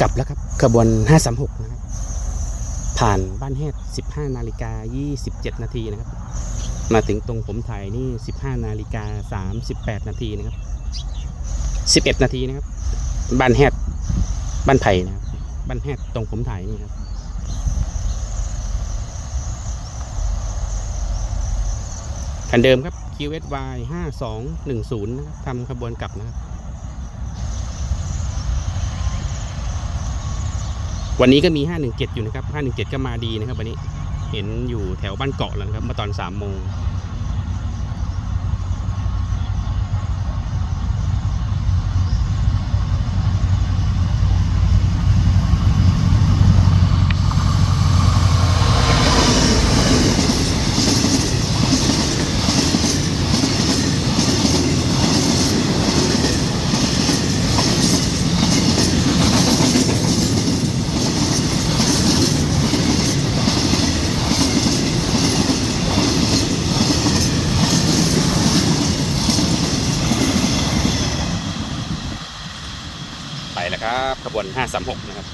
กลับแล้วครับขบวน 536 นะครับ ผ่านบ้านแฮด15 นาฬิกา 27 นาทีนะครับ มาถึงตรงผมถ่ายนี่ 15 นาฬิกา 38 นาทีนะครับ 11 นาทีนะครับ บ้านแฮดบ้านไผ่นะครับบ้านแฮดตรงผมถ่ายนี่ครับคันเดิมครับ QSY 5210 นะครับทำขบวนกลับนะครับ วันนี้ก็มี 517 อยู่นะครับ 517 ก็มาดีนะครับ วันนี้เห็นอยู่แถวบ้านเกาะแล้วนะครับมาตอน3โมง ไปแล้วครับขบวน 536 นะครับ